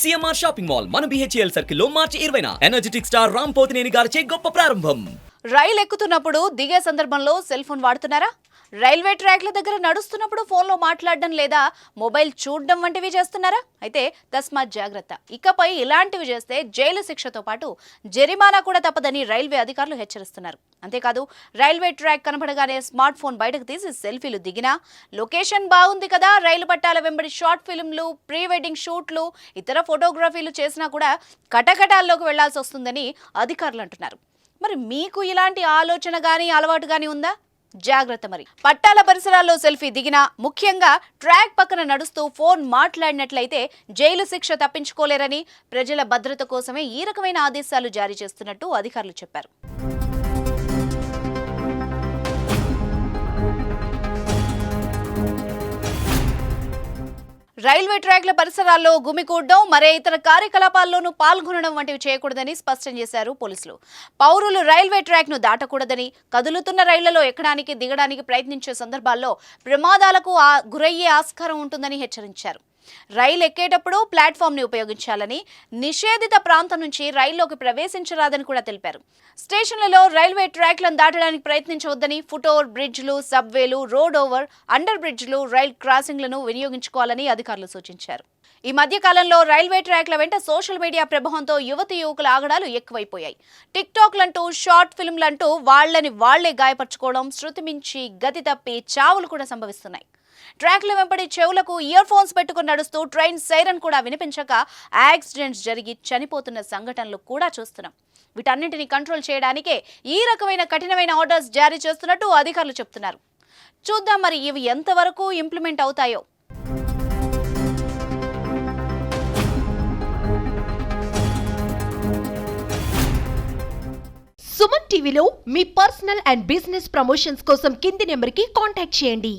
CMR shopping mall మన BHEL సర్కిల్లో మార్చి ఇరవైన. ఎనర్జెటిక్ స్టార్ రామ్ పోతినేని గారిచే గొప్ప ప్రారంభం. రైలు ఎక్కుతున్నప్పుడు దిగే సందర్భంలో సెల్ ఫోన్ వాడుతున్నారా? రైల్వే ట్రాక్ల దగ్గర నడుస్తున్నప్పుడు ఫోన్లో మాట్లాడడం లేదా మొబైల్ చూడడం వంటివి చేస్తున్నారా? అయితే తస్మాత్ జాగ్రత్త. ఇకపై ఇలాంటివి చేస్తే జైలు శిక్షతో పాటు జరిమానా కూడా తప్పదని రైల్వే అధికారులు హెచ్చరిస్తున్నారు. అంతేకాదు రైల్వే ట్రాక్ కనబడగానే స్మార్ట్ ఫోన్ బయటకు తీసి సెల్ఫీలు దిగినా లొకేషన్ బాగుంది కదా రైలు పట్టాల వెంబడి షార్ట్ ఫిల్మ్లు ప్రీ వెడ్డింగ్ షూట్లు ఇతర ఫోటోగ్రఫీలు చేసినా కూడా కటకటాల్లోకి వెళ్ళాల్సి వస్తుందని అధికారులు అంటున్నారు. మరి మీకు ఇలాంటి ఆలోచన కానీ అలవాటు కానీ ఉందా? జాగ్రత్త మరి. పట్టాల పరిసరాల్లో సెల్ఫీ దిగినా ముఖ్యంగా ట్రాక్ పక్కన నడుస్తూ ఫోన్ మాట్లాడినట్లయితే జైలు శిక్ష తప్పించుకోలేరని ప్రజల భద్రత కోసమే ఈ రకమైన ఆదేశాలు జారీ చేస్తున్నట్టు అధికారులు చెప్పారు. రైల్వే ట్రాక్ల పరిసరాల్లో గుమికూడడం మరే ఇతర కార్యకలాపాల్లోనూ పాల్గొనడం వంటివి చేయకూడదని స్పష్టం చేశారు పోలీసులు. పౌరులు రైల్వే ట్రాక్ను దాటకూడదని కదులుతున్న రైళ్ళలో ఎక్కడానికి దిగడానికి ప్రయత్నించే సందర్భాల్లో ప్రమాదాలకు గురయ్యే ఆస్కారం ఉంటుందని హెచ్చరించారు. రైలు ఎక్కేటప్పుడు ప్లాట్ఫామ్ని ఉపయోగించాలని నిషేధిత ప్రాంతం నుంచి రైల్లోకి ప్రవేశించరాదని కూడా తెలిపారు. స్టేషన్లలో రైల్వే ట్రాక్లను దాటడానికి ప్రయత్నించవద్దని ఫుటోవర్ బ్రిడ్జ్లు సబ్వేలు రోడ్ ఓవర్ అండర్ బ్రిడ్జ్లు రైల్ క్రాసింగ్లను వినియోగించుకోవాలని అధికారులు సూచించారు. ఈ మధ్య కాలంలో రైల్వే ట్రాక్ల వెంట సోషల్ మీడియా ప్రభావంతో యువతి యువకుల ఆగడాలు ఎక్కువైపోయాయి. టిక్ టాక్లంటూ షార్ట్ ఫిల్మ్లంటూ వాళ్ళని వాళ్ళే గాయపరచుకోవడం శృతి మించి గతి తప్పి చావులు కూడా సంభవిస్తున్నాయి. ట్రాక్ల వెంబడి చెవులకు ఇయర్ ఫోన్స్ పెట్టుకుని నడుస్తూ ట్రైన్ సైరన్ కూడా వినిపించక యాక్సిడెంట్స్ జరిగి చనిపోతున్న సంఘటనలు కూడా చూస్తున్నాం. వీటన్నింటినీ కంట్రోల్ చేయడానికే ఈ రకమైన కఠినమైన ఆర్డర్స్ జారీ చేస్తున్నట్టు అధికారులు చెప్తున్నారు. చూద్దాం మరి ఇవి ఎంతవరకు ఇంప్లిమెంట్ అవుతాయో. సుమన్ టీవీలో మీ పర్సనల్ అండ్ బిజినెస్ ప్రమోషన్స్ కోసం కింది నెంబర్కి కాంటాక్ట్ చేయండి.